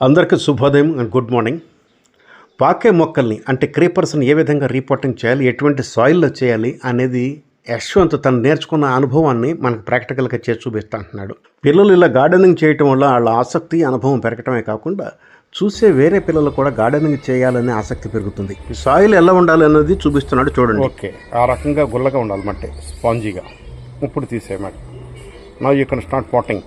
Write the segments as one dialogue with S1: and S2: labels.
S1: అందరికీ శుభోదయం and good morning. పాకే మొక్కల్ని అంటే క్రీపర్స్ని ఏ విధంగా రీపోర్టింగ్ చేయాలి ఎటువంటి సాయిల్లో చేయాలి అనేది యశ్వంత్ తను నేర్చుకున్న అనుభవాన్ని మనకు ప్రాక్టికల్గా చేసి చూపిస్తా అంటున్నాడు. పిల్లలు ఇలా గార్డెనింగ్ చేయటం వల్ల వాళ్ళ ఆసక్తి అనుభవం పెరగటమే కాకుండా చూసే వేరే పిల్లలు కూడా గార్డెనింగ్ చేయాలనే ఆసక్తి పెరుగుతుంది. ఈ సాయిల్ ఎలా ఉండాలి అనేది చూపిస్తున్నాడు చూడండి.
S2: ఓకే ఆ రకంగా గుల్లగా ఉండాలి మట్టి స్పాంజీగా. ఇప్పుడు తీసేయమాట నా యూ కెన్ స్టార్ట్ పాటింగ్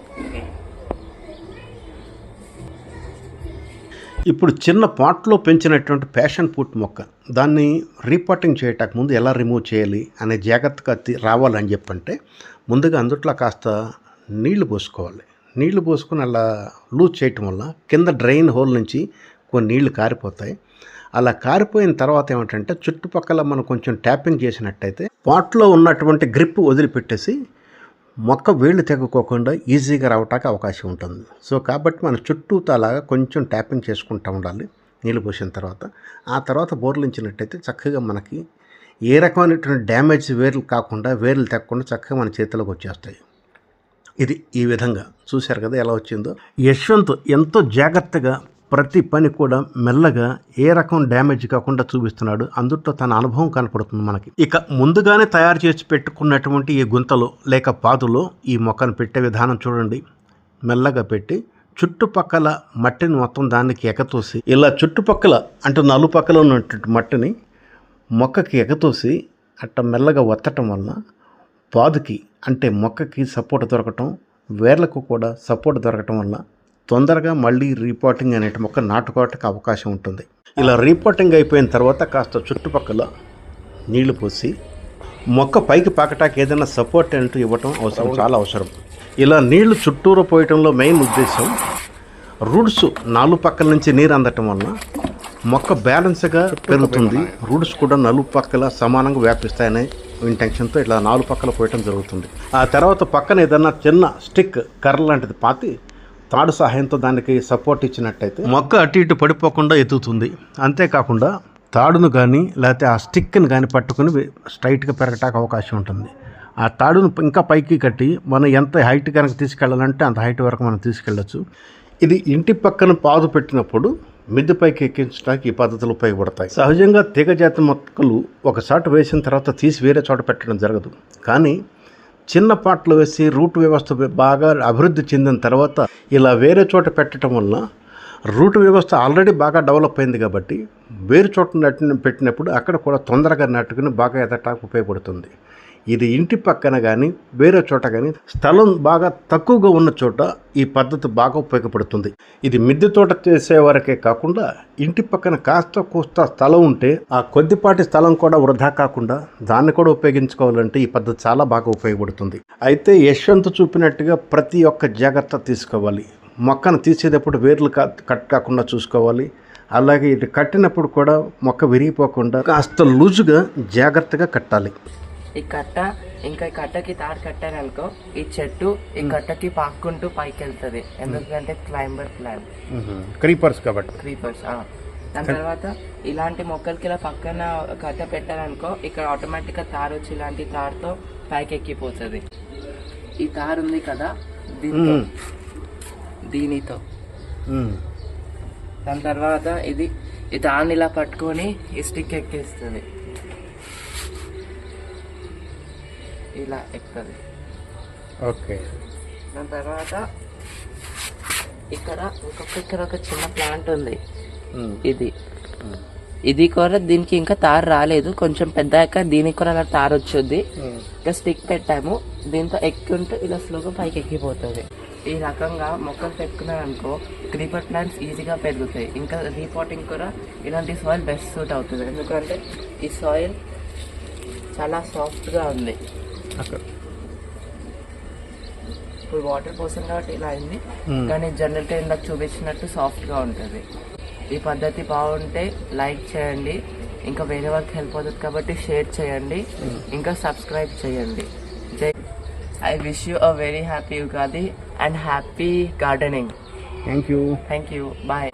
S1: ఇప్పుడు చిన్న పాట్లో పెంచినటువంటి ప్యాషన్ ఫ్రూట్ మొక్క దాన్ని రీపాటింగ్ చేయటానికి ముందు ఎలా రిమూవ్ చేయాలి అనే జాగ్రత్తగా రావాలని చెప్పంటే ముందుగా అందుట్లో కాస్త నీళ్ళు పోసుకోవాలి. నీళ్ళు పోసుకుని అలా లూజ్ చేయటం వల్ల కింద డ్రైన్ హోల్ నుంచి కొన్ని నీళ్ళు కారిపోతాయి. అలా కారిపోయిన తర్వాత ఏమిటంటే చుట్టుపక్కల మనం కొంచెం ట్యాపింగ్ చేసినట్టయితే పాట్లో ఉన్నటువంటి గ్రిప్ వదిలిపెట్టేసి మొక్క వేళ్ళు తెగకోకుండా ఈజీగా రావటానికి అవకాశం ఉంటుంది. సో కాబట్టి మన చుట్టూ అలాగా కొంచెం ట్యాపింగ్ చేసుకుంటూ ఉండాలి నీళ్ళు పోసిన తర్వాత. ఆ తర్వాత బోర్లించినట్టయితే చక్కగా మనకి ఏ రకమైనటువంటి డ్యామేజ్ వేర్లు కాకుండా వేర్లు తెగకుండా చక్కగా మన చేతిలోకి వచ్చేస్తాయి. ఇది ఈ విధంగా. చూశారు కదా ఎలా వచ్చిందో? యశ్వంత్ ఎంతో జాగ్రత్తగా ప్రతి పని కూడా మెల్లగా ఏ రకం డ్యామేజ్ కాకుండా చూపిస్తున్నాడు. అందుట్లో తన అనుభవం కనపడుతుంది మనకి. ఇక ముందుగానే తయారు చేసి పెట్టుకున్నటువంటి ఈ గుంతలో లేక పాదులో ఈ మొక్కను పెట్టే విధానం చూడండి. మెల్లగా పెట్టి చుట్టుపక్కల మట్టిని మొత్తం దానికి ఎగతోసి ఇలా చుట్టుపక్కల అంటే నలుపక్కల ఉన్నటువంటి మట్టిని మొక్కకి ఎగతోసి అట్ట మెల్లగా వత్తటం వలన పాదుకి అంటే మొక్కకి సపోర్ట్ దొరకటం వేర్లకు కూడా సపోర్ట్ దొరకటం వల్ల తొందరగా మళ్ళీ రీపోర్టింగ్ అనే మొక్క నాటుకోవటానికి అవకాశం ఉంటుంది. ఇలా రీపోర్టింగ్ అయిపోయిన తర్వాత కాస్త చుట్టుపక్కల నీళ్ళు పోసి మొక్క పైకి పాకటానికి ఏదైనా సపోర్ట్ అంటూ ఇవ్వటం అవసరం చాలా అవసరం. ఇలా నీళ్ళు చుట్టూరు పోయటంలో మెయిన్ ఉద్దేశం రూట్స్ నాలుగు పక్కల నుంచి నీరు అందటం వలన మొక్క బ్యాలెన్స్గా పెరుగుతుంది. రూట్స్ కూడా నలుగు పక్కల సమానంగా వ్యాపిస్తాయనే ఇంటెన్షన్తో ఇట్లా నాలుగు పక్కల పోయటం జరుగుతుంది. ఆ తర్వాత పక్కన ఏదన్నా చిన్న స్టిక్ కర్ర లాంటిది పాతి తాడు సహాయంతో దానికి సపోర్ట్ ఇచ్చినట్టయితే మొక్క అటు ఇటు పడిపోకుండా ఎత్తుతుంది. అంతేకాకుండా తాడును కానీ లేకపోతే ఆ స్టిక్ని కానీ పట్టుకుని స్ట్రైట్గా పెరగటానికి అవకాశం ఉంటుంది. ఆ తాడును ఇంకా పైకి కట్టి మనం ఎంత హైట్ కనుక తీసుకెళ్ళాలంటే అంత హైట్ వరకు మనం తీసుకెళ్ళచ్చు. ఇది ఇంటి పక్కన పాదు పెట్టినప్పుడు మిద్దె పైకి ఎక్కించడానికి ఈ పద్ధతులు ఉపయోగపడతాయి. సహజంగా తీగజాతి మొక్కలు ఒక వేసిన తర్వాత తీసి వేరే చోట పెట్టడం జరగదు. కానీ చిన్న పాటలు వేసి రూట్ వ్యవస్థ బాగా అభివృద్ధి చెందిన తర్వాత ఇలా వేరే చోట పెట్టడం వల్ల రూట్ వ్యవస్థ ఆల్రెడీ బాగా డెవలప్ అయింది కాబట్టి వేరే చోట నటిన పెట్టినప్పుడు అక్కడ కూడా తొందరగా నాటుకుని బాగా ఎదగటానికి ఉపయోగపడుతుంది. ఇది ఇంటి పక్కన కానీ వేరే చోట కానీ స్థలం బాగా తక్కువగా ఉన్న చోట ఈ పద్ధతి బాగా ఉపయోగపడుతుంది. ఇది మిద్దె తోట చేసే కాకుండా ఇంటి పక్కన కాస్త కూస్త స్థలం ఉంటే ఆ కొద్దిపాటి స్థలం కూడా వృధా కాకుండా దాన్ని కూడా ఉపయోగించుకోవాలంటే ఈ పద్ధతి చాలా బాగా ఉపయోగపడుతుంది. అయితే యశ్వంత్ చూపినట్టుగా ప్రతి ఒక్క జాగ్రత్త తీసుకోవాలి. మొక్కను తీసేటప్పుడు వేర్లు కా- కట్ కాకుండా చూసుకోవాలి. అలాగే ఇది కట్టినప్పుడు కూడా మొక్క విరిగిపోకుండా కాస్త లూజుగా జాగ్రత్తగా కట్టాలి.
S3: ఈ కట్ట ఇంకా ఈ కట్టకి తాడు కట్టారనుకో ఈ చెట్టు ఈ కట్టకి పాక్కుంటూ పైకి వెళ్తది ఎందుకంటే క్లైంబర్ ప్లాన్.
S2: క్రీపర్స్ కాబట్టి.
S3: క్రీపర్స్ దాని తర్వాత ఇలాంటి మొక్కలకి ఇలా పక్కన కట్ట పెట్టారనుకో ఇక్కడ ఆటోమేటిక్గా తారు వచ్చి ఇలాంటి తారుతో పైకి ఎక్కిపోతుంది ఈ తారు ఉంది కదా దీంతో. దీనితో. దాని తర్వాత ఇది ఈ తారుని ఇలా పట్టుకొని ఈ స్టిక్ ఎక్కిస్తుంది. ఇలా ఎక్కుతుంది
S2: ఓకే.
S3: దాని తర్వాత ఇక్కడ ఇంకొక ఇక్కడ ఒక చిన్న ప్లాంట్ ఉంది. ఇది. ఇది కూడా దీనికి ఇంకా తారు రాలేదు. కొంచెం పెద్దాక దీనికి కూడా అలా తారు వచ్చుద్ది. ఇంకా స్టిక్ పెట్టాము. దీంతో ఎక్కుంటే ఇలా స్లోగా పైకి ఎక్కిపోతుంది. ఈ రకంగా మొక్కలు పెట్టుకున్నాం అనుకో క్రీపర్ ప్లాంట్స్ ఈజీగా పెరుగుతాయి. ఇంకా రీపోటింగ్ కూడా ఇలాంటి సాయిల్ బెస్ట్ సూట్ అవుతుంది. ఎందుకంటే ఈ సాయిల్ చాలా సాఫ్ట్గా ఉంది. ఇప్పుడు వాటర్ పోసాం కాబట్టి ఇలా అయింది. కానీ జనరల్ ఇందాక చూపించినట్టు సాఫ్ట్గా ఉంటుంది. ఈ పద్ధతి బాగుంటే లైక్ చేయండి. ఇంకా వేరే వాళ్ళకి హెల్ప్ అవుతుంది కాబట్టి షేర్ చేయండి. ఇంకా సబ్స్క్రైబ్ చేయండి. జై I wish you a very happy Ugadi and happy gardening
S2: thank you
S3: thank you bye